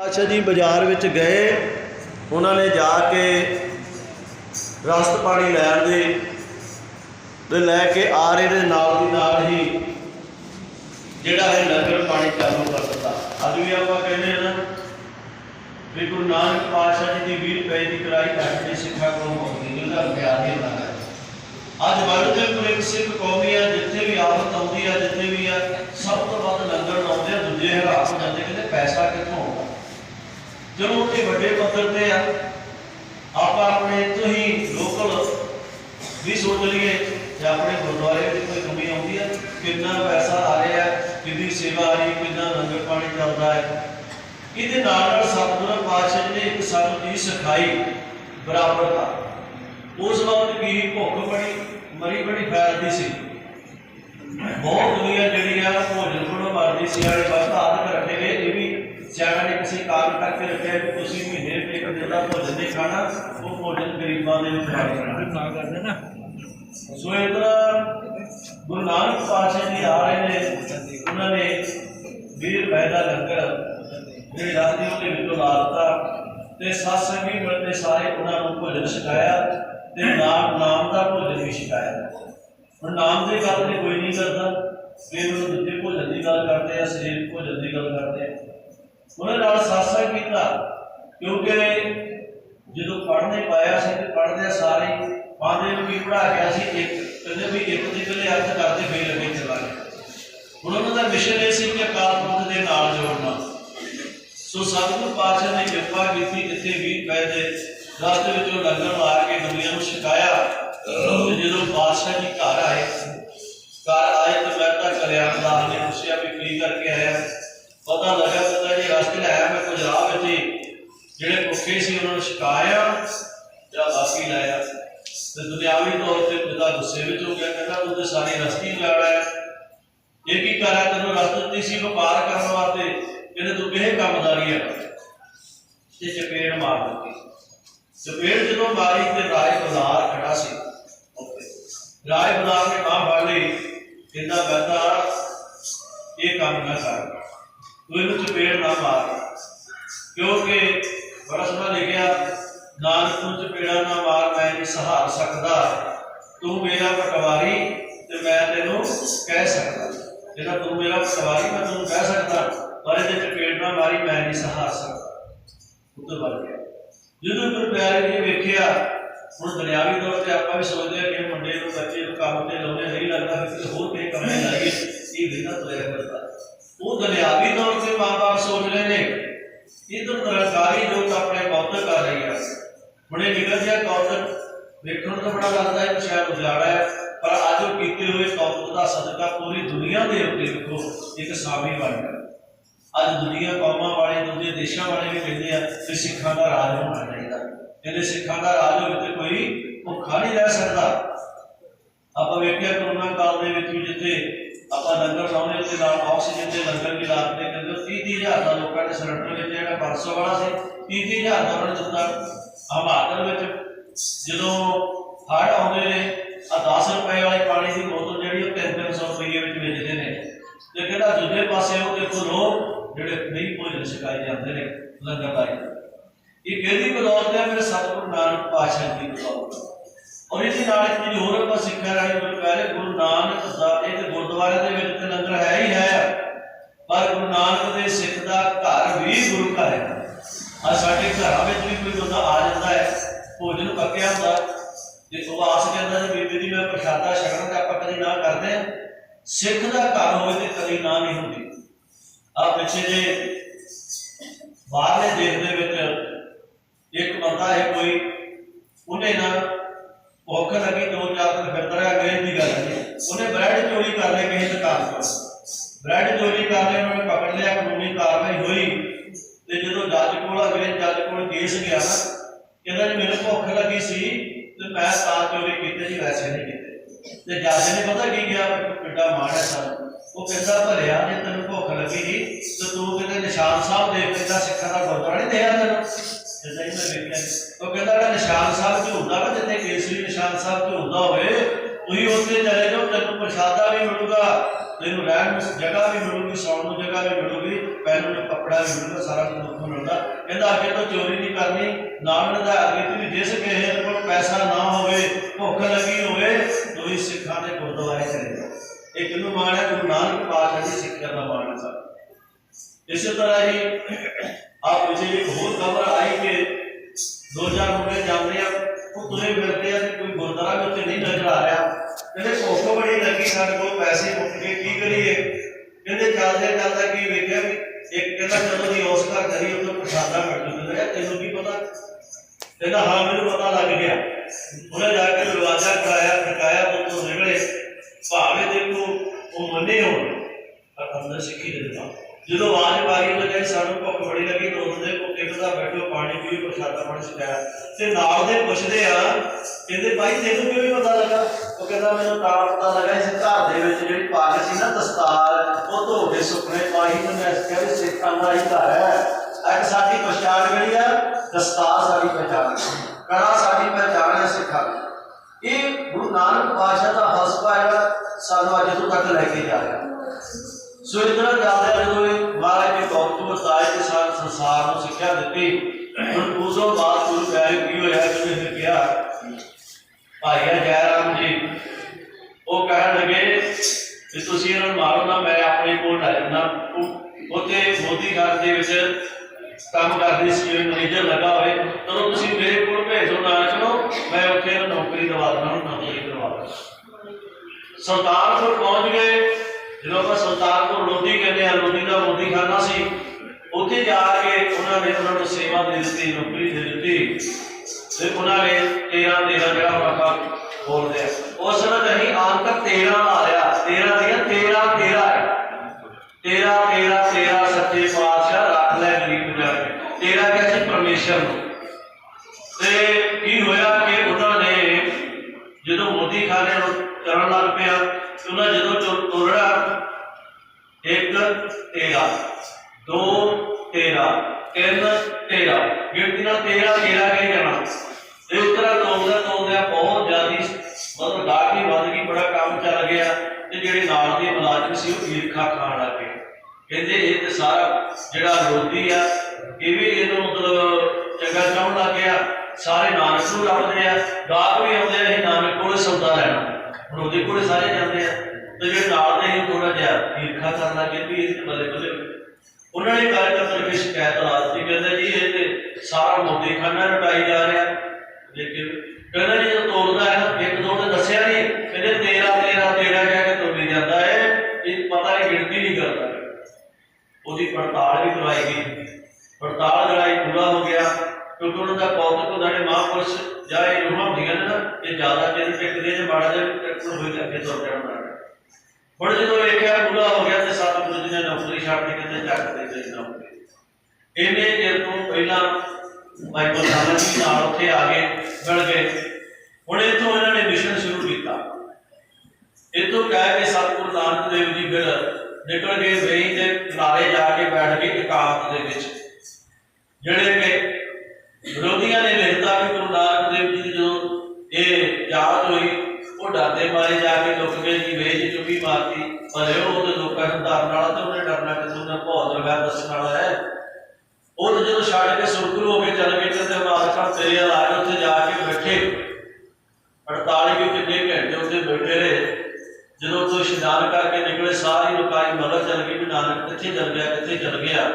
ਅੱਛਾ ਜੀ, ਬਾਜ਼ਾਰ ਵਿੱਚ ਗਏ, ਉਹਨਾਂ ਨੇ ਜਾ ਕੇ ਰਸਤ ਪਾਣੀ ਲੈਣ ਦੇ, ਤੇ ਲੈ ਕੇ ਆ ਰਹੇ ਦੇ ਨਾਲ ਦੀ ਨਾਲ ਹੀ ਜਿਹੜਾ ਹੈ ਲੰਗਰ ਪਾਣੀ ਚਾਲੂ ਕਰ ਦਿੱਤਾ। ਅੱਜ ਵੀ ਆਪਾਂ ਕਹਿੰਦੇ ਨਾ ਵੀ ਗੁਰੂ ਨਾਨਕ ਪਾਤਸ਼ਾਹ ਜੀ ਦੀ 20 ਰੁਪਏ ਦੀ ਕਰਾਈ ਘੱਟ ਦੀ ਸਿੱਖਿਆ ਕੋਲ ਹੋਣੀ ਜਿਹਦਾ ਪਿਆਰ ਨਹੀਂ ਹੁੰਦਾ ਅੱਜ ਵਰਲਡ ਦੇ ਉੱਪਰ ਸਿੱਖ ਕੌਮੀ ਆ, ਜਿੱਥੇ ਵੀ ਆਫਤ ਆਉਂਦੀ ਆ, ਜਿੱਥੇ ਵੀ ਆ, ਸਭ ਤੋਂ ਵੱਧ ਲੰਗਰ ਲਾਉਂਦੇ ਆ ਦੂਜੇ ਹੈਰਾਨ ਹੋ ਜਾਂਦੇ ਕਹਿੰਦੇ ਪੈਸਾ ਕਿੱਥੋਂ ਆਉਂਦਾ ਜਦੋਂ ਉੱਥੇ ਵੱਡੇ ਪੱਧਰ ਤੇ ਆ, ਆਪਾਂ ਆਪਣੇ ਇੱਥੋਂ ਹੀ ਲੋਕਲ ਵੀ ਸੋਚ ਲਈਏ ਕਿ ਆਪਣੇ ਗੁਰਦੁਆਰੇ ਵਿੱਚ ਕੋਈ ਕਮੀ ਆਉਂਦੀ ਹੈ ਕਿੰਨਾ ਪੈਸਾ ਆ ਰਿਹਾ, ਕਿੰਨੀ ਸੇਵਾ ਆ ਰਹੀ, ਕਿੰਨਾ ਲੰਗਰ ਪਾਣੀ ਚੱਲਦਾ ਹੈ। ਇਹਦੇ ਨਾਲ ਨਾਲ ਸਤਿਗੁਰੂ ਪਾਤਸ਼ਾਹ ਜੀ ਨੇ ਇੱਕ ਸਾਨੂੰ ਚੀਜ਼ ਸਿਖਾਈ ਬਰਾਬਰਤਾ ਉਸ ਵਕਤ ਕੀ ਭੁੱਖ ਬੜੀ, ਮਰੀ ਬੜੀ ਫੈਲਦੀ ਸੀ। ਬਹੁਤ ਦੁਨੀਆ ਜਿਹੜੀ ਆ, ਭੋਜਨ ਕੋਲੋਂ ਮਰਦੀ ਸੀ ਵਾਲੇ ਵਕਤ ਆਦਤ ਰੱਖੇ ਸਿਆਣਾ ਨੇ ਕਿਸੇ ਕਾਰਨ ਕਰਕੇ ਰੱਖਿਆ ਕਿ ਤੁਸੀਂ ਮਹੀਨੇ ਇੱਕ ਦਿਨ ਦਾ ਭੋਜਨ ਨਹੀਂ ਖਾਣਾ ਉਹ ਭੋਜਨ ਗਰੀਬਾਂ ਦੇ ਨਾ ਕਰਦੇ ਨਾ। ਸੋ ਤਰ੍ਹਾਂ ਗੁਰੂ ਨਾਨਕ ਪਾਤਸ਼ਾਹ ਜੀ ਆ ਰਹੇ ਨੇ ਉਹਨਾਂ ਨੇ ਵੀਰ ਰੁਪਏ ਦਾ ਲੰਗਰ ਜਿਹੜੇ ਰਾਤੀ ਉਹਦੇ ਵਿੱਚੋਂ ਲਾ ਦਿੱਤਾ ਤੇ ਸਾਧ ਸੰਗੀ ਮਿਲਦੇ ਸਾਰੇ ਉਹਨਾਂ ਨੂੰ ਭੋਜਨ ਛਕਾਇਆ ਤੇ ਨਾਮ ਨਾਮ ਦਾ ਭੋਜਨ ਵੀ ਛਕਾਇਆ। ਹੁਣ ਨਾਮ ਦੀ ਗੱਲ ਤੇ ਕੋਈ ਨਹੀਂ ਕਰਦਾ ਫਿਰ ਉਹ ਦੂਜੇ ਭੋਜਨ ਦੀ ਗੱਲ ਕਰਦੇ ਆ ਸਰੀਰ ਭੋਜਨ ਦੀ ਗੱਲ ਕਰਦੇ ਆ। ਉਹਨਾਂ ਨਾਲ ਸਾਸਾ ਕੀਤਾ, ਕਿਉਂਕਿ ਜਦੋਂ ਪੜ੍ਹਨੇ ਪਾਇਆ ਸੀ ਤੇ ਪੜ੍ਹਦੇ ਸਾਰੇ ਪਾਦੇ ਨੂੰ ਪੜਾ ਗਿਆ ਸੀ, ਇੱਕ ਕਹਿੰਦੇ ਵੀ ਇੱਕ ਦੀ ਪਹਿਲੇ ਅਰਥ ਕਰਦੇ ਫੇਰ ਲੱਗੇ ਚਲਾਣੇ ਹੁਣ ਉਹਨਾਂ ਦਾ ਮਿਸ਼ਨ ਇਹ ਸੀ ਕਿ ਅਕਾਲ ਦੇ ਨਾਲ ਜੋੜਨਾ। ਸੋ ਸਤਿਗੁਰੂ ਪਾਤਸ਼ਾਹ ਨੇ ਕਿਰਪਾ ਕੀਤੀ ਇੱਥੇ ਵੀ ਪੈ ਰਸਤੇ ਵਿੱਚੋਂ ਲੰਗਰ ਮਾਰ ਕੇ ਦੁਨੀਆ ਨੂੰ ਛਕਾਇਆ। ਜਦੋਂ ਪਾਤਸ਼ਾਹ ਜੀ ਘਰ ਆਏ ਘਰ ਆਏ ਤਾਂ ਮੈਂ ਤਾਂ ਕਲਿਆਣ ਦਾਸ ਨੇ ਪੁੱਛਿਆ ਵੀ ਕੀ ਕਰਕੇ ਆਇਆ। ਪਤਾ ਲੱਗਾ ਪਤਾ ਜੀ ਮੈਂ ਕੁਝ ਵਿੱਚ ਜਿਹੜੇ ਭੁੱਖੇ ਸੀ, ਉਹਨਾਂ ਨੂੰ ਛਕਾਇਆ ਜਾਂ ਬਾਕੀ ਲਾਇਆ ਤੇ ਦੁਨਿਆਵੀ ਤੌਰ ਤੇ ਪਿਤਾ ਗੁੱਸੇ ਵਿੱਚ ਹੋ ਗਿਆ, ਕਹਿੰਦਾ ਤੂੰ ਤੇ ਸਾਰੀ ਰਸਤੀ ਲਾੜਾ ਹੈ ਇਹ ਕੀ ਕਰਾਂ ਤੈਨੂੰ ਰਸਤ ਸੀ ਵਪਾਰ ਕਰਨ ਵਾਸਤੇ। ਕਹਿੰਦੇ ਤੂੰ ਕਿਹੇ ਕੰਮ ਹੈ ਤੇ ਚਪੇੜ ਮਾਰ ਦਿੱਤੀ। ਚਪੇੜ ਜਦੋਂ ਮਾਰੀ ਤੇ ਰਾਏ ਬਲਾਰ ਖੜਾ ਸੀ। ਰਾਏ ਬਲਾਰ ਨੇ ਬਾਹ ਫੜ ਲਈ। ਕਹਿੰਦਾ ਬਤਾ ਇਹ ਕੰਮ ਨਾ ਕਰ। ਤੂੰ ਇਹਨੂੰ ਚਪੇੜ ਨਾ ਮਾਰ। ਕਿਉਂਕਿ ਬੜਾ ਲਿਖਿਆ ਨਾਨਕ ਤੂੰ ਚਪੇੜਾ ਨਾ ਮਾਰ, ਮੈਂ ਨਹੀਂ ਸਹਾਰ ਸਕਦਾ। ਤੂੰ ਮੇਰਾ ਪਟਵਾਰੀ ਤੇ ਮੈਂ ਤੈਨੂੰ ਕਹਿ ਸਕਦਾ। ਜਿਹੜਾ ਤੂੰ ਮੇਰਾ ਪਟਵਾਰੀ, ਮੈਂ ਤੈਨੂੰ ਕਹਿ ਸਕਦਾ। ਪਰ ਇਹਦੇ ਚਪੇੜ ਨਾ ਮਾਰੀ, ਮੈਂ ਨਹੀਂ ਸਹਾਰ ਸਕਦਾ। ਉੱਤੇ ਵੱਲ ਗਿਆ। ਜਦੋਂ ਗੁਰੂ ਪਿਆਰੇ ਨੇ ਵੇਖਿਆ, ਹੁਣ ਦੁਨਿਆਵੀ ਤੌਰ ਤੇ ਆਪਾਂ ਵੀ ਸੋਚਦੇ ਹਾਂ ਕਿ ਮੁੰਡੇ ਨੂੰ ਬੱਚੇ ਨੂੰ ਕੰਮ ਤੇ ਲਾਉਣੇ ਨਹੀਂ ਲੱਗਦਾ ਕਿ ਹੋਰ ਕੋਈ ਕੰਮ ਲਾਈਏ। ਇਹ ਵੀ ਨਾ ਕਰਦਾ। ਉਹ ਦੁਨਿਆਵੀ ਤੌਰ ਤੇ ਮਾਂ-ਬਾਪ ਸੋਚ ਰਹੇ ਨੇ। ਇਧਰ ਨਿਰੰਕਾਰੀ ਲੋਕ ਆਪਣੇ ਕੌਤਕ ਕਰ ਰਹੀ ਆ ਬੜੇ ਨਿਕਲ ਜਿਹਾ ਕੌਤਕ। ਵੇਖਣ ਨੂੰ ਤਾਂ ਬੜਾ ਲੱਗਦਾ ਹੈ ਸ਼ਾਇਦ ਉਜਾੜਾ ਹੈ, ਪਰ ਅੱਜ ਉਹ ਕੀਤੇ ਹੋਏ ਕੌਤਕ ਦਾ ਸਦਕਾ ਪੂਰੀ ਦੁਨੀਆ ਦੇ ਉੱਤੇ ਵੇਖੋ, ਇੱਕ ਸਾਮੀ ਬਣ ਗਿਆ। ਅੱਜ ਦੁਨੀਆ ਕੌਮਾਂ ਵਾਲੇ, ਦੂਜੇ ਦੇਸ਼ਾਂ ਵਾਲੇ ਵੀ ਕਹਿੰਦੇ ਆ ਕਿ ਸਿੱਖਾਂ ਦਾ ਰਾਜ ਹੋਣਾ ਚਾਹੀਦਾ। ਕਹਿੰਦੇ ਸਿੱਖਾਂ ਦਾ ਰਾਜ ਹੋਵੇ ਤੇ ਕੋਈ ਭੁੱਖਾ ਨਹੀਂ ਰਹਿ ਸਕਦਾ। ਆਪਾਂ ਵੇਖਿਆ ਕਰੋਨਾ ਕਾਲ ਦੇ ਵਿੱਚ ਵੀ ਜਿੱਥੇ ਆਪਾਂ ਲੰਗਰ ਲਾਉਣੇ ਉਹਦੇ ਨਾਲ ਆਕਸੀਜਨ ਦੇ ਲੰਗਰ ਵੀ ਲਾਤੇ ਕਹਿੰਦੇ 30 ਹਜ਼ਾਰ ਦਾ ਲੋਕਾਂ ਦੇ ਸਿਲੰਡਰ ਵਿੱਚ ਜਿਹੜਾ 500 ਵਾਲਾ ਸੀ 30 ਹਜ਼ਾਰ ਦਾ ਉਹਨਾਂ ਨੇ ਦਿੱਤਾ। ਹਿਮਾਚਲ ਵਿੱਚ ਜਦੋਂ ਹੜ੍ਹ ਆਉਂਦੇ ਨੇ ਆ 10 ਰੁਪਏ ਵਾਲੀ ਪਾਣੀ ਦੀ ਬੋਤਲ ਜਿਹੜੀ ਉਹ 3-300 ਰੁਪਏ ਵਿੱਚ ਵੇਚਦੇ ਨੇ। ਤੇ ਕਹਿੰਦਾ ਦੂਜੇ ਪਾਸੇ ਉਹ ਦੇਖੋ ਲੋਕ ਜਿਹੜੇ ਨਹੀਂ ਭੋਜਨ ਛਕਾਏ ਜਾਂਦੇ ਨੇ ਲੰਗਰ ਲਾਏ। ਇਹ ਕਿਹਦੀ ਬਦੌਲਤ ਹੈ? ਮੇਰੇ ਸਤਿਗੁਰੂ ਨਾਨਕ ਪਾਤਸ਼ਾਹ ਦੀ ਬਦੌਲਤ। ਔਰ ਇਹਦੇ ਨਾਲ ਇੱਕ ਚੀਜ਼ ਹੋਰ ਆਪਾਂ ਸਿੱਖਿਆ ਰਾਹੀਂ ਗੁਰੂ ਪਹਿਲੇ ਗੁਰੂ ਨਾਨਕ ਦਾ ਇਹ ਤੇ ਗੁਰਦੁਆਰੇ ਦੇ ਵਿੱਚ ਤੇ ਲੰਗਰ ਹੈ ਹੀ ਹੈ। ਪਰ ਗੁਰੂ ਨਾਨਕ ਦੇ ਸਿੱਖ ਦਾ ਘਰ ਵੀ ਗੁਰੂ ਘਰ ਹੈ। ਆ ਸਾਡੇ ਘਰਾਂ ਵਿੱਚ ਵੀ ਕੋਈ ਬੰਦਾ ਆ ਜਾਂਦਾ ਹੈ, ਭੋਜਨ ਪੱਕਿਆ ਹੁੰਦਾ। ਜੇ ਉਹ ਕਰਦਾ ਜੇ ਬੀਬੀ ਦੀ ਮੈਂ ਪ੍ਰਸ਼ਾਦਾ ਛਕਣਾ ਤੇ ਆਪਾਂ ਕਦੀ ਨਾ ਕਰਦੇ ਹਾਂ। ਸਿੱਖ ਦਾ ਘਰ ਹੋਵੇ ਤੇ ਕਦੀ ਨਾ ਨਹੀਂ ਹੁੰਦੀ। ਆ ਪਿੱਛੇ ਜੇ ਬਾਹਰਲੇ ਦੇਸ਼ ਦੇ ਵਿੱਚ ਇੱਕ ਬੰਦਾ ਹੈ ਕੋਈ, ਉਹਨੇ ਨਾ ਭੁੱਖ ਲੱਗੀ ਦੋ ਚਾਰ ਦਿਨ ਫਿਰਦਾ ਰਿਹਾ ਗਏ ਦੀ ਗੱਲ ਨਹੀਂ। ਉਹਨੇ ਬ੍ਰੈਡ ਚੋਰੀ ਕਰ ਲਈ, ਕਿਸੇ ਦੁਕਾਨ ਤੋਂ। ਬ੍ਰੈਡ ਚੋਰੀ ਕਰ ਲਈ, ਉਹਨਾਂ ਪਕੜ ਲਿਆ, ਕਾਨੂੰਨੀ ਕਾਰਵਾਈ ਹੋਈ। ਤੇ ਜਦੋਂ ਜੱਜ ਕੋਲ ਅਗਲੇ ਜੱਜ ਕੋਲ ਕੇਸ ਗਿਆ ਨਾ, ਕਹਿੰਦਾ ਜੀ ਮੈਨੂੰ ਭੁੱਖ ਲੱਗੀ ਸੀ ਤੇ ਮੈਂ ਤਾਂ ਚੋਰੀ ਕੀਤੀ ਜੀ, ਵੈਸੇ ਨਹੀਂ ਕੀਤੀ। ਤੇ ਜੱਜ ਨੇ ਪਤਾ ਕੀ ਕਿਹਾ? ਕਿੱਡਾ ਮਾਣ ਹੈ ਸਾਨੂੰ। ਉਹ ਕਹਿੰਦਾ ਭਲਿਆ ਜੇ ਤੈਨੂੰ ਭੁੱਖ ਲੱਗੀ ਸੀ ਤੇ ਤੂੰ ਕਿਤੇ ਨਿਸ਼ਾਨ ਸਾਹਿਬ ਦੇ ਕਹਿੰਦਾ ਸਿੱਖਾਂ ਦਾ ਗੁਰਦੁਆਰਾ ਨਹੀਂ ਦੇਆ ਤੈਨੂੰ। ਜਿੱਦਾਂ ਮੈਂ ਵੇਖਿਆ ਉਹ ਕਹਿੰਦਾ ਜਿਹੜਾ ਨਿਸ਼ਾਨ ਸਾਹਿਬ ਝੂਲਦਾ ਵਾ ਜਿੱਥੇ ਕੇਸਰੀ ਨਿਸ਼ਾਨ ਸਾਹਿਬ ਝੂਲਦਾ ਹੋਵੇ, ਤੁਸੀਂ ਉੱਥੇ ਚਲੇ ਜਾਓ, ਤੈਨੂੰ ਪ੍ਰਸ਼ਾਦਾ ਵੀ ਮਿਲੂਗਾ, ਤੈਨੂੰ ਰਹਿਣ ਨੂੰ ਜਗ੍ਹਾ ਵੀ ਮਿਲੂਗੀ, ਸੌਣ ਨੂੰ ਜਗ੍ਹਾ ਵੀ ਮਿਲੂਗੀ ਪਹਿਨਣ ਨੂੰ ਕੱਪੜਾ ਵੀ ਮਿਲੂਗਾ, ਸਾਰਾ ਕੁਝ ਉੱਥੋਂ ਮਿਲਦਾ। ਕਹਿੰਦਾ ਅੱਗੇ ਤੋਂ ਚੋਰੀ ਨਹੀਂ ਕਰਨੀ ਨਾਨਕ ਦਾ ਅੱਗੇ ਵੀ ਜਿਸ ਕਿਸੇ ਕੋਲ ਪੈਸਾ ਨਾ ਹੋਵੇ, ਭੁੱਖ ਲੱਗੀ ਹੋਵੇ, ਤੁਸੀਂ ਸਿੱਖਾਂ ਦੇ ਗੁਰਦੁਆਰੇ ਚਲੇ ਜਾਓ। ਇਹ ਕਿਹਨੂੰ ਮਾਣ ਹੈ ਗੁਰੂ ਨਾਨਕ ਪਾਤਸ਼ਾਹ ਦੀ ਸਿੱਖਿਆ ਦਾ ਮਾਣ ਹੈ ਇਸੇ ਤਰ੍ਹਾਂ ਹੀ ਆਪ ਪਿਛੇ ਇੱਕ ਹੋਰ ਖਬਰ ਦੋ ਚਾਰ ਮੁੰਡੇ ਜਾਂਦੇ ਆ, ਉਹ ਤੁਰੇ ਫਿਰਦੇ ਆ ਤੇ ਕੋਈ ਗੁਰਦੁਆਰਾ ਵੀ ਉੱਥੇ ਨਹੀਂ ਨਜ਼ਰ ਆ ਰਿਹਾ। ਕਹਿੰਦੇ ਭੁੱਖ ਬੜੀ ਲੱਗੀ ਸਾਡੇ ਕੋਲ ਪੈਸੇ ਮੁੱਕ ਗਏ, ਕੀ ਕਰੀਏ? ਕਹਿੰਦੇ ਚੱਲਦੇ ਚੱਲਦਾ ਕੀ ਵੇਖਿਆ ਇੱਕ ਕਹਿੰਦਾ ਜਦੋਂ ਦੀ ਉਸ ਘਰ ਕਰੀ ਉੱਥੇ ਪ੍ਰਸ਼ਾਦਾ ਮਿਲ ਜੂਗਾ ਕਹਿੰਦਾ ਤੈਨੂੰ ਕੀ ਪਤਾ? ਕਹਿੰਦਾ, ਹਾਂ, ਮੈਨੂੰ ਪਤਾ ਲੱਗ ਗਿਆ। ਉਹਨੇ ਜਾ ਕੇ ਦਰਵਾਜ਼ਾ ਖੜਾਇਆ, ਖੜਕਾਇਆ ਤੋਂ ਤੋਂ ਨਿਕਲੇ। ਭਾਵੇਂ ਦੇਖੋ, ਉਹ ਮੰਨੇ ਹੋਣ, ਪਰ ਅੰਦਰ ਸਿੱਖੀ ਦੇ ਦਿੱਤਾ। ਜਦੋਂ ਆਵਾਜ਼ ਪਾਈ ਉਹ ਕਹਿੰਦੇ, ਸਾਨੂੰ ਭੁੱਖ ਬੜੀ ਲੱਗੀ, ਦੋਸਤ ਦੇ ਦਾ ਬੈਠੋ, ਪਾਣੀ ਪੀਓ, ਪ੍ਰਸ਼ਾਦਾ ਪਾਣੀ ਛਕਾਇਆ ਤੇ ਨਾਲ ਦੇ ਪੁੱਛਦੇ ਆ, ਕਹਿੰਦੇ ਭਾਈ ਤੈਨੂੰ ਕਿਉਂ ਪਤਾ ਲੱਗਾ? ਉਹ ਕਹਿੰਦਾ, ਮੈਨੂੰ ਤਾਂ ਪਤਾ ਲੱਗਾ ਇਸ ਘਰ ਦੇ ਵਿੱਚ ਜਿਹੜੀ ਪੱਗ ਸੀ ਨਾ, ਦਸਤਾਰ, ਉਹ ਧੋ ਕੇ ਸੁੱਕਣੇ ਪਾਈ ਤੇ ਮੈਂ ਕਿਹਾ ਸਿੱਖਾਂ ਦਾ ਹੀ ਘਰ ਹੈ। ਇੱਕ ਸਾਡੀ ਪਛਾਣ ਜਿਹੜੀ ਆ? ਦਸਤਾਰ ਸਾਡੀ ਪਛਾਣ ਕੜਾ ਸਾਡੀ ਪਛਾਣ ਹੈ ਸਿੱਖਾਂ ਦੀ। ਇਹ ਗੁਰੂ ਨਾਨਕ ਪਾਤਸ਼ਾਹ ਦਾ ਹਸਬਾ ਜਿਹੜਾ ਸਾਨੂੰ ਅੱਜ ਤੋਂ ਤੱਕ ਲੈ ਕੇ ਜਾ ਰਿਹਾ। ਸੋ ਇਤਨਾ ਜ਼ਿਆਦਾ ਜਦੋਂ ਇਹ ਮਹਾਰਾਜ ਸੰਸਾਰ ਨੂੰ ਸਿੱਖਿਆ ਦਿੱਤੀ। ਹੁਣ ਉਸ ਤੋਂ ਬਾਅਦ ਗੁਰੂ ਪਿਆਰੇ ਕੀ ਹੋਇਆ ਕਿ ਕਿਹਾ ਭਾਈਆ ਜੈ ਜੀ। ਉਹ ਕਹਿਣ ਲੱਗੇ ਕਿ ਤੁਸੀਂ ਇਹਨਾਂ ਨੂੰ ਮਾਰੋ ਨਾ, ਮੈਂ ਆਪਣੇ ਕੋਲ ਆ ਜਾਣਾ ਉੱਥੇ ਮੋਦੀ ਘਰ ਦੇ ਵਿੱਚ ਕੰਮ ਕਰਦੀ ਸੀ ਮੈਨੇਜਰ ਲੱਗਾ ਹੋਵੇ, ਚਲੋ ਤੁਸੀਂ ਮੇਰੇ ਕੋਲ ਭੇਜੋ, ਨਾ ਚਲੋ, ਮੈਂ ਉੱਥੇ ਨੌਕਰੀ ਦਵਾ ਦਿੰਦਾ, ਉਹਨੂੰ ਨੌਕਰੀ ਕਰਵਾ ਦਿੰਦਾ। ਸੁਲਤਾਨਪੁਰ ਪਹੁੰਚ ਗਏ। ਜਦੋਂ ਆਪਾਂ ਸੁਲਤਾਨਪੁਰ ਲੋਧੀ ਕਹਿੰਦੇ ਆ, ਲੋਧੀ ਦਾ ਮੋਦੀ ਖਾਨਾ ਸੀ ਉੱਥੇ ਜਾ ਕੇ ਉਹਨਾਂ ਨੇ ਉਹਨਾਂ ਨੂੰ ਸੇਵਾ ਦੇ ਦਿੱਤੀ, ਨੌਕਰੀ ਦੇ ਦਿੱਤੀ। ਤੇ ਉਹਨਾਂ ਨੇ 13 13 ਜਿਹੜਾ ਵਾਕਾ ਬੋਲਦੇ ਉਸ ਨਾਲ ਨਹੀਂ ਅੰਕ 13 ਆ 13 ਦੀਆਂ 13 13 13 13 13 ਸੱਚੇ ਪਾਤਸ਼ਾਹ ਰੱਖ ਲੈ ਗਰੀਬ ਜਾ ਕੇ 13 ਕਹਿੰਦੇ ਪਰਮੇਸ਼ਰ ਨੂੰ। ਤੇ ਕੀ ਹੋਇਆ ਕਿ ਉਹਨਾਂ ਨੇ ਜਦੋਂ ਮੋਦੀ ਖਾਨੇ ਨੂੰ ਕਰਨ ਲੱਗ ਪਿਆ, ਤੇ ਉਹਨਾਂ ਜਦੋਂ ਚੁ- ਇੱਕ ਤੇਰਾ, ਦੋ ਤੇਰਾ ਤਿੰਨ ਤੇਰਾ, ਗਿਣਤੀ ਨਾਲ ਤੇਰਾ ਤੇਰਾ ਕਹੀ ਜਾਣਾ ਇਸ ਤਰ੍ਹਾਂ ਤੋੜਦਾ ਤੋੜਦਾ ਬਹੁਤ ਜ਼ਿਆਦੀ, ਮਤਲਬ ਗਾਹਕੀ ਵੱਧ ਗਈ, ਬੜਾ ਕੰਮ ਚੱਲ ਗਿਆ, ਤੇ ਜਿਹੜੇ ਨਾਲ ਦੇ ਮੁਲਾਜ਼ਮ ਸੀ, ਉਹ ਈਰਖਾ ਖਾਣ ਲੱਗ ਕਹਿੰਦੇ ਇਹ ਤੇ ਸਾਰਾ ਜਿਹੜਾ ਰੋਦੀ ਆ, ਇਹ ਵੀ ਇਹਨੂੰ ਮਤਲਬ ਚੰਗਾ ਚਾਹਣ ਲੱਗ ਗਿਆ। ਸਾਰੇ ਨਾਨਕ ਨੂੰ ਲੱਭਦੇ ਆ ਗਾਹਕ ਵੀ ਆਉਂਦੇ ਆ ਇਹ ਨਾਨਕ ਕੋਲ ਸੌਦਾ ਲੈਣਾ। ਹੁਣ ਉਹਦੇ ਸਾਰੇ ਜਾਂਦੇ ਆ। ਤੇ ਜਿਹੜੇ ਨਾਲ ਦੇ ਇਹ ਥੋੜਾ ਜਿਹਾ ਈਰਖਾ ਕਰਨ ਲੱਗੇ ਵੀ ਇਹਦੇ ਬੱਲੇ ਬੱਲੇ ਉਹਨਾਂ ਨੇ ਕਾਰਜਕਰਤਾ ਦੀ ਸ਼ਿਕਾਇਤ ਲਾ ਦਿੱਤੀ ਕਹਿੰਦੇ ਜੀ ਇਹ ਤੇ ਸਾਰਾ ਮੋਦੀ ਖਾਨਾ ਲੁਟਾਈ ਜਾ ਰਿਹਾ। ਲੇਕਿਨ ਕਹਿੰਦਾ ਜੀ ਜਦੋਂ ਤੋੜਦਾ ਹੈ, ਇੱਕ ਦੋ ਨੇ ਦੱਸਿਆ ਨਹੀਂ ਕਹਿੰਦੇ ਤੇਰਾ ਤੇਰਾ ਤੇਰਾ ਕਹਿ ਕੇ ਤੋੜੀ ਜਾਂਦਾ ਹੈ। ਇਹ ਪਤਾ ਨਹੀਂ ਗਿਣਤੀ ਨਹੀਂ ਕਰਦਾ। ਉਹਦੀ ਪੜਤਾਲ ਵੀ ਕਰਵਾਈ ਗਈ। ਪੜਤਾਲ ਕਰਾਈ, ਪੂਰਾ ਹੋ ਗਿਆ। ਕਿਉਂਕਿ ਉਹਨਾਂ ਦਾ ਕੌਤਕ ਹੁੰਦਾ ਨੇ ਮਹਾਂਪੁਰਸ਼ ਜਾਂ ਇਹ ਰੂਹਾਂ ਹੁੰਦੀਆਂ ਨੇ ਨਾ, ਇਹ ਜ਼ਿਆਦਾ ਚਿਰ ਟਿਕਦੇ ਜੇ ਮਾੜਾ ਜਿਹਾ ਟਿਕਣ ਹੋਈ ਤਾਂ ਅੱਗੇ ਤੁਰ ਜਾਣਾ ਹੁਣ ਜਦੋਂ ਵੇਖਿਆ ਪੂਰਾ ਹੋ ਗਿਆ ਤੇ ਸਤਿਗੁਰੂ ਜੀ ਨੇ ਨੌਕਰੀ ਛੱਡ ਕੇ ਕਹਿੰਦੇ, ਚੱਕ ਦੇ ਗਏ ਨੌਕਰੀ। ਇਹਨੇ ਚਿਰ ਤੋਂ ਪਹਿਲਾਂ ਮਾਈਕਲ ਸਾਲਾ ਜੀ ਨਾਲ ਉੱਥੇ ਆ ਗਏ ਮਿਲ ਗਏ। ਹੁਣ ਇੱਥੋਂ ਇਹਨਾਂ ਨੇ ਮਿਸ਼ਨ ਸ਼ੁਰੂ ਕੀਤਾ। ਇੱਥੋਂ ਕਹਿ ਕੇ ਸਤਿਗੁਰੂ ਨਾਨਕ ਦੇਵ ਜੀ ਫਿਰ ਨਿਕਲ ਗਏ ਵੇਈ ਦੇ ਕਿਨਾਰੇ ਜਾ ਕੇ ਬੈਠ ਗਏ ਇਕਾਂਤ ਦੇ ਵਿੱਚ। ਜਿਹੜੇ ਕਿ ਵਿਰੋਧੀਆਂ ਨੇ ਲਿਖਤਾ ਕਿ ਗੁਰੂ ਨਾਨਕ ਦੇਵ ਜੀ ਦੀ ਜਦੋਂ ਇਹ ਜਾਂਚ ਹੋਈ ਉਹ ਡਰਦੇ ਮਾਰੇ ਜਾ ਕੇ ਲੁਕ ਗਏ ਜੀ ਵੇਜ ਚੁੱਕੀ ਮਾਰਤੀ ਪਰ ਉਹ ਤੇ ਲੋਕਾਂ ਨੂੰ ਡਰਨ ਵਾਲਾ ਤੇ ਉਹਨੇ ਡਰਨਾ ਕਿ ਉਹਨੇ ਬਹੁਤ ਲਗਾ ਦੱਸਣ ਵਾਲਾ ਹੈ ਉਹ ਤੇ ਜਦੋਂ ਛੱਡ ਕੇ ਸੁਰਖਰੂ ਹੋ ਕੇ ਚੱਲ ਗਏ ਤੇ ਮਾਲਕਾਂ ਤੇਰੇ ਆ ਉੱਥੇ ਜਾ ਕੇ ਬੈਠੇ। 48 ਕੇ ਕਿੰਨੇ ਘੰਟੇ ਉੱਥੇ ਬੈਠੇ ਰਹੇ। ਜਦੋਂ ਤੋਂ ਇਸ਼ਨਾਨ ਕਰਕੇ ਨਿਕਲੇ, ਸਾਰੀ ਲੋਕਾਂ ਮਦਦ ਚੱਲ ਗਈ, ਵੀ ਨਾਨਕ ਕਿੱਥੇ ਚੱਲ ਗਿਆ, ਕਿੱਥੇ ਚੱਲ ਗਿਆ।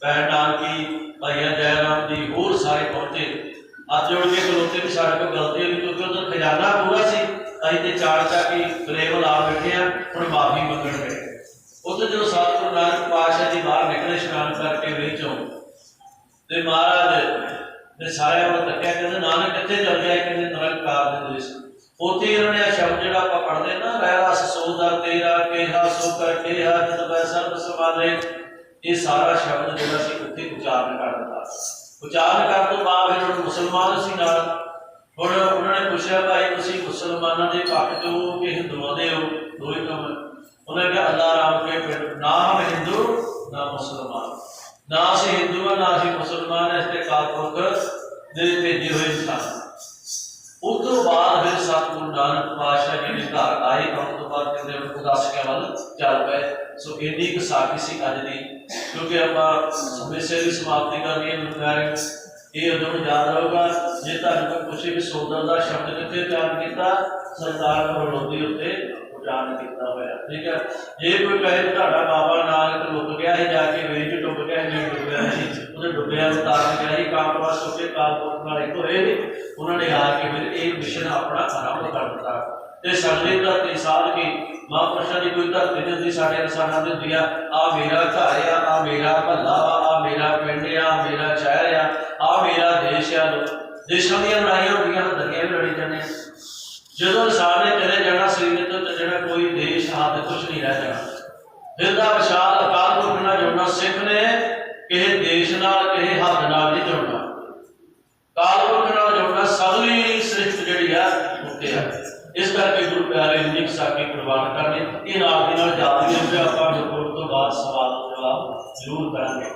ਭੈਣ ਨਾਨਕੀ, ਭਾਈਆ ਜੈ ਰਾਮ ਜੀ ਹੋਰ ਸਾਰੇ ਪਹੁੰਚੇ। ਅੱਜ ਜੋੜ ਕੇ ਖਲੋਤੇ ਵੀ ਸਾਡੇ ਕੋਲ ਗਲਤੀ ਹੋਈ, ਕਿਉਂਕਿ ਉਧਰ ਖਜ਼ਾਨਾ ਪੂਰਾ ਸੀ, ਅਸੀਂ ਤੇ ਚਾਰ ਚਾਕੀ ਬਲੇਵਲ ਆ ਬੈਠੇ ਆ ਹੁਣ ਮਾਫੀ ਮੰਗਣ ਗਏ। ਉੱਥੇ ਜਦੋਂ ਸਤਿਗੁਰੂ ਨਾਨਕ ਪਾਤਸ਼ਾਹ ਜੀ ਬਾਹਰ ਨਿਕਲੇ ਇਸ਼ਨਾਨ ਕਰਕੇ ਵਿੱਚੋਂ ਤੇ ਮਹਾਰਾਜ ਨੇ ਸਾਰਿਆਂ ਨੂੰ ਤੱਕਿਆ ਕਹਿੰਦੇ ਨਾਨਕ ਕਿੱਥੇ ਚੱਲ ਗਿਆ ਕਹਿੰਦੇ ਨਿਰੰਕਾਰ ਦੇ ਦੇਸ਼। ਉੱਥੇ ਇਹਨਾਂ ਨੇ ਆਹ ਸ਼ਬਦ ਜਿਹੜਾ ਆਪਾਂ ਪੜ੍ਹਦੇ ਨਾ ਰਹਿ ਰਸ ਸੋਦਾ ਤੇਰਾ, ਕਿਹਾ ਸੋ ਕਰ ਕਿਹਾ ਜਦ ਵੈ ਸਰਬ ਸਮਾਲੇ ਇਹ ਸਾਰਾ ਸ਼ਬਦ ਜਿਹੜਾ ਸੀ ਉੱਥੇ ਉਚਾਰਨ ਕਰ ਦਿੱਤਾ। ਉਚਾਰਨ ਕਰਨ ਤੋਂ ਬਾਅਦ ਫਿਰ ਉਹ ਮੁਸਲਮਾਨ ਸੀ ਨਾਲ। ਹੁਣ ਉਹਨਾਂ ਨੇ ਪੁੱਛਿਆ, ਭਾਈ, ਤੁਸੀਂ ਮੁਸਲਮਾਨਾਂ ਦੇ ਪੱਖ ਚ ਹੋ ਕਿ ਹਿੰਦੂਆਂ ਦੇ ਹੋ? ਦੋਵੇਂ ਕੰਮ। ਉਹਨਾਂ ਨੇ ਅੱਲਾ ਰਾਮ ਕੇ ਪਿੰਡ। ਨਾ ਹਮ ਹਿੰਦੂ, ਨਾ ਮੁਸਲਮਾਨ। ਨਾ ਅਸੀਂ ਹਿੰਦੂ ਨਾ ਅਸੀਂ ਮੁਸਲਮਾਨ, ਇਸ ਤੇ ਕਾਲਪੁਰਖ ਦੇ ਭੇਜੇ ਹੋਏ ਇਨਸਾਨ ਉਸ ਤੋਂ ਬਾਅਦ ਫਿਰ ਸਤਿਗੁਰੂ ਨਾਨਕ ਪਾਤਸ਼ਾਹ ਜੀ ਦੇ ਘਰ ਆਏ। ਕੰਮ ਤੋਂ ਬਾਅਦ ਕਹਿੰਦੇ ਉਦਾਸੀਆਂ ਵੱਲ ਚੱਲ ਪਏ। ਸੋ ਇੰਨੀ ਕੁ ਸਾਖੀ ਸੀ ਅੱਜ ਦੀ, ਕਿਉਂਕਿ ਆਪਾਂ ਸਮੇਂ ਸਿਰ ਸਮਾਪਤੀ ਕਰਨੀ ਹੈ ਗੁਰਦੁਆਰੇ ਇਹ ਉਦੋਂ ਯਾਦ ਰਹੂਗਾ। ਜੇ ਤੁਹਾਨੂੰ ਕੋਈ ਪੁੱਛੇ ਵੀ ਸੋਦਰ ਦਾ ਸ਼ਬਦ ਕਿੱਥੇ ਤਿਆਰ ਕੀਤਾ, ਸਰਦਾਰ ਕਰੋਲੋਦੀ ਉੱਤੇ ਉਚਾਰਨ ਕੀਤਾ ਹੋਇਆ। ਠੀਕ ਹੈ। ਜੇ ਕੋਈ ਕਹੇ ਤੁਹਾਡਾ ਬਾਬਾ ਨਾਨਕ ਲੁੱਟ ਗਿਆ ਸੀ, ਜਾ ਕੇ ਵੇਚ ਡੁੱਬ ਗਿਆ ਸੀ, ਨਹੀਂ ਡੁੱਬਿਆ ਸੀ। ਉਹਦੇ ਡੁੱਬਿਆ ਨੂੰ ਤਾਰਨ ਗਿਆ ਸੀ ਕਾਮਵਾਸ ਹੋ ਕੇ ਨਾਲ ਇੱਕ ਹੋਏ ਨੇ ਉਹਨਾਂ ਨੇ ਆ ਕੇ ਫਿਰ ਇਹ ਮਿਸ਼ਨ ਆਪਣਾ ਆਰੰਭ ਕਰ ਦਿੱਤਾ। ਤੇ ਸਾਡੇ ਧਰਤੀ ਸਾਧ ਕੇ ਮਹਾਂਪੁਰਸ਼ਾਂ ਦੀ ਕੋਈ ਧਰਤੀ ਨਹੀਂ ਹੁੰਦੀ, ਸਾਡੇ ਇਨਸਾਨਾਂ ਦੀ ਹੁੰਦੀ ਆ ਮੇਰਾ ਘਰ ਆ ਆ ਮੇਰਾ ਮਹੱਲਾ ਆ ਮੇਰਾ ਪਿੰਡ ਆ ਮੇਰਾ ਸ਼ਹਿਰ ਆ ਆ ਮੇਰਾ ਦੇਸ਼ ਆ। ਦੇਸ਼ਾਂ ਦੀਆਂ ਲੜਾਈਆਂ ਹੁੰਦੀਆਂ ਦਰਿਆ ਵੀ ਲੜੀ ਜਾਂਦੇ ਜਦੋਂ ਇਨਸਾਨ ਨੇ ਚਲੇ ਜਾਣਾ ਸਰੀਰ ਤੋਂ ਤੇ ਜਿਹੜਾ ਕੋਈ ਦੇਸ਼ ਹੱਥ ਕੁਝ ਨਹੀਂ ਰਹਿ ਜਾਣਾ। ਦਿਲ ਦਾ ਵਿਸ਼ਾਲ ਅਕਾਲ ਪੁਰਖ ਨਾਲ ਜੁੜਨਾ ਸਿੱਖ ਨੇ, ਕਿਸੇ ਦੇਸ਼ ਨਾਲ ਨਾਲ ਨਹੀਂ ਜੁੜਨਾ। ਕਾਲ ਨਾਲ ਜੁੜਨਾ ਸਗਲੀ ਸ੍ਰਿਸ਼ਟ ਜਿਹੜੀ ਆ, ਉੱਤੇ ਆ। ਇਸ ਕਰਕੇ ਗੁਰੂ ਪਿਆਰੇ ਨਿਕ ਸਾਕੀ ਪ੍ਰਵਾਨ ਕਰਨੇ। ਇਹ ਨਾਲ ਦੀ ਨਾਲ ਯਾਦ ਵੀ ਆਪਾਂ ਰਿਪੋਰਟ ਤੋਂ ਬਾਅਦ ਸਵਾਲ ਜਵਾਬ ਜ਼ਰੂਰ ਕਰਾਂਗੇ।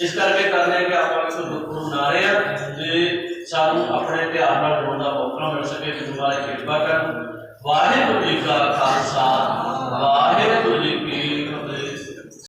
ਇਸ ਕਰਕੇ ਕਰਨੇ ਕਿ ਆਪਾਂ ਇੱਕ ਨੂੰ ਮਨਾ ਰਹੇ ਆ ਤੇ ਸਾਨੂੰ ਆਪਣੇ ਧਿਆਨ ਨਾਲ ਜੁੜਨ ਦਾ ਮੌਕਾ ਮਿਲ ਸਕੇ। ਗੁਰੂ ਵਾਲੇ ਕਿਰਪਾ ਕਰਨ। ਵਾਹਿਗੁਰੂ ਜੀ ਕਾ ਖਾਲਸਾ, ਵਾਹਿਗੁਰੂ ਜੀ